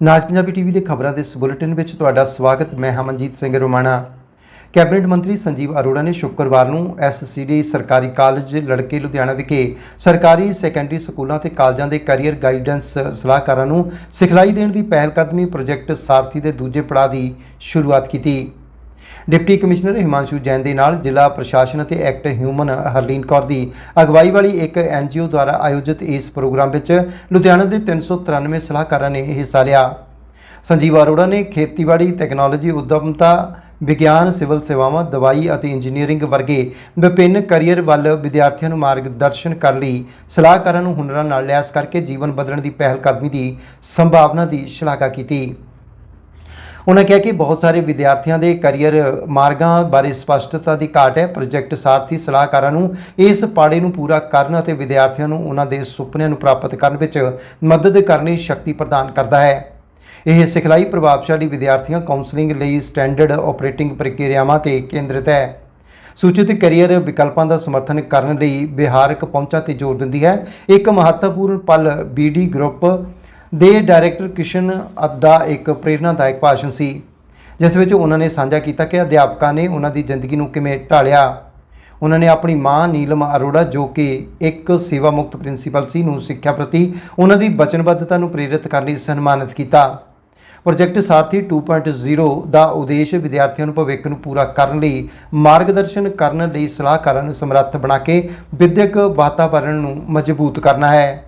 ਨਾਜ Punjabi TV ਦੇ ਖਬਰਾਂ ਦੇ ਇਸ ਬੁਲੇਟਿਨ ਵਿੱਚ ਤੁਹਾਡਾ ਸਵਾਗਤ। ਮੈਂ ਹਮਨਜੀਤ ਸਿੰਘ ਰੋਮਾਣਾ। ਕੈਬਨਿਟ ਮੰਤਰੀ ਸੰਜੀਵ ਅਰੋੜਾ ਨੇ ਸ਼ੁੱਕਰਵਾਰ ਨੂੰ ਐਸਸੀਡੀ ਸਰਕਾਰੀ ਕਾਲਜ, ਲੜਕੇ ਲੁਧਿਆਣਾ ਵਿਖੇ ਸਰਕਾਰੀ ਸੈਕੰਡਰੀ ਸਕੂਲਾਂ ਤੇ ਕਾਲਜਾਂ ਦੇ ਕੈਰੀਅਰ ਗਾਈਡੈਂਸ ਸਲਾਹਕਾਰਾਂ ਨੂੰ ਸਿਖਲਾਈ ਦੇਣ ਦੀ ਪਹਿਲਕਦਮੀ ਪ੍ਰੋਜੈਕਟ ਸਾਰਥੀ ਦੇ ਦੂਜੇ ਪੜਾਅ ਦੀ ਸ਼ੁਰੂਆਤ ਕੀਤੀ। ਡਿਪਟੀ ਕਮਿਸ਼ਨਰ ਹਿਮਾਂਸ਼ੂ ਜੈਨ ਦੇ ਨਾਲ ਜ਼ਿਲ੍ਹਾ ਪ੍ਰਸ਼ਾਸਨ ਅਤੇ ਐਕਟ ਹਿਊਮਨ ਹਰਲੀਨ ਕੌਰ ਦੀ ਅਗਵਾਈ ਵਾਲੀ ਇੱਕ ਐਨਜੀਓ ਦੁਆਰਾ ਆਯੋਜਿਤ ਇਸ ਪ੍ਰੋਗਰਾਮ ਵਿੱਚ ਲੁਧਿਆਣਾ ਦੇ 393 ਸਲਾਹਕਾਰਾਂ ਨੇ ਹਿੱਸਾ ਲਿਆ। ਸੰਜੀਵ ਅਰੋੜਾ ਨੇ ਖੇਤੀਬਾੜੀ, ਟੈਕਨੋਲੋਜੀ, ਉਦਮਤਾ, ਵਿਗਿਆਨ, ਸਿਵਲ ਸੇਵਾਵਾਂ, ਦਵਾਈ ਅਤੇ ਇੰਜੀਨੀਅਰਿੰਗ ਵਰਗੇ ਵਿਭਿੰਨ ਕੈਰੀਅਰ ਵੱਲ ਵਿਦਿਆਰਥੀਆਂ ਨੂੰ ਮਾਰਗਦਰਸ਼ਨ ਕਰਨ ਲਈ ਸਲਾਹਕਾਰਾਂ ਨੂੰ ਹੁਨਰਾਂ ਨਾਲ ਲੈਸ ਕਰਕੇ ਜੀਵਨ ਬਦਲਣ ਦੀ ਪਹਿਲ ਕਦਮੀ ਦੀ ਸੰਭਾਵਨਾ ਦੀ ਸ਼ਲਾਘਾ ਕੀਤੀ। ਉਹਨਾਂ ਕਿਹਾ ਕਿ ਬਹੁਤ ਸਾਰੇ ਵਿਦਿਆਰਥੀਆਂ ਦੇ ਕੈਰੀਅਰ ਮਾਰਗਾਂ ਬਾਰੇ ਸਪਸ਼ਟਤਾ ਦੀ ਘਾਟ ਹੈ। ਪ੍ਰੋਜੈਕਟ ਸਾਰਥੀ ਸਲਾਹਕਾਰਾਂ ਨੂੰ ਇਸ ਪਾੜੇ ਨੂੰ ਪੂਰਾ ਕਰਨ ਅਤੇ ਵਿਦਿਆਰਥੀਆਂ ਨੂੰ ਉਹਨਾਂ ਦੇ ਸੁਪਨਿਆਂ ਨੂੰ ਪ੍ਰਾਪਤ ਕਰਨ ਵਿੱਚ ਮਦਦ ਕਰਨ ਦੀ ਸ਼ਕਤੀ ਪ੍ਰਦਾਨ ਕਰਦਾ ਹੈ। ਇਹ ਸਿਖਲਾਈ ਪ੍ਰਭਾਵਸ਼ਾਲੀ ਵਿਦਿਆਰਥੀਆਂ ਕਾਉਂਸਲਿੰਗ ਲਈ ਸਟੈਂਡਰਡ ਆਪਰੇਟਿੰਗ ਪ੍ਰਕਿਰਿਆਵਾਂ ਤੇ ਕੇਂਦਰਿਤ ਹੈ। ਸੂਚਿਤ ਕੈਰੀਅਰ ਵਿਕਲਪਾਂ ਦਾ ਸਮਰਥਨ ਕਰਨ ਲਈ ਵਿਹਾਰਕ ਪਹੁੰਚਾਂ ਤੇ ਜ਼ੋਰ ਦਿੰਦੀ ਹੈ। ਇੱਕ ਮਹੱਤਵਪੂਰਨ ਪਲ ਬੀਡੀ ਗਰੁੱਪ ਦੇ ਡਾਇਰੈਕਟਰ ਕਿਸ਼ਨ ਦਾ ਇੱਕ ਪ੍ਰੇਰਨਾਦਾਇਕ ਭਾਸ਼ਣ ਸੀ, ਜਿਸ ਵਿੱਚ ਉਹਨਾਂ ਨੇ ਸਾਂਝਾ ਕੀਤਾ ਕਿ ਅਧਿਆਪਕਾਂ ਨੇ ਉਹਨਾਂ ਦੀ ਜ਼ਿੰਦਗੀ ਨੂੰ ਕਿਵੇਂ ਢਾਲਿਆ। ਉਹਨਾਂ ਨੇ ਆਪਣੀ ਮਾਂ ਨੀਲਮ ਅਰੋੜਾ, ਜੋ ਕਿ ਇੱਕ ਸੇਵਾ ਮੁਕਤ ਪ੍ਰਿੰਸੀਪਲ ਸੀ, ਨੂੰ ਸਿੱਖਿਆ ਪ੍ਰਤੀ ਉਹਨਾਂ ਦੀ ਵਚਨਬੱਧਤਾ ਨੂੰ ਪ੍ਰੇਰਿਤ ਕਰਨ ਲਈ ਸਨਮਾਨਿਤ ਕੀਤਾ। ਪ੍ਰੋਜੈਕਟ ਸਾਰਥੀ 2.0 ਦਾ ਉਦੇਸ਼ ਵਿਦਿਆਰਥੀਆਂ ਨੂੰ ਭਵਿੱਖ ਨੂੰ ਪੂਰਾ ਕਰਨ ਲਈ ਮਾਰਗਦਰਸ਼ਨ ਕਰਨ ਲਈ ਸਲਾਹਕਾਰਾਂ ਨੂੰ ਸਮਰੱਥ ਬਣਾ ਕੇ ਵਿਦਿਅਕ ਵਾਤਾਵਰਣ ਨੂੰ ਮਜ਼ਬੂਤ ਕਰਨਾ ਹੈ।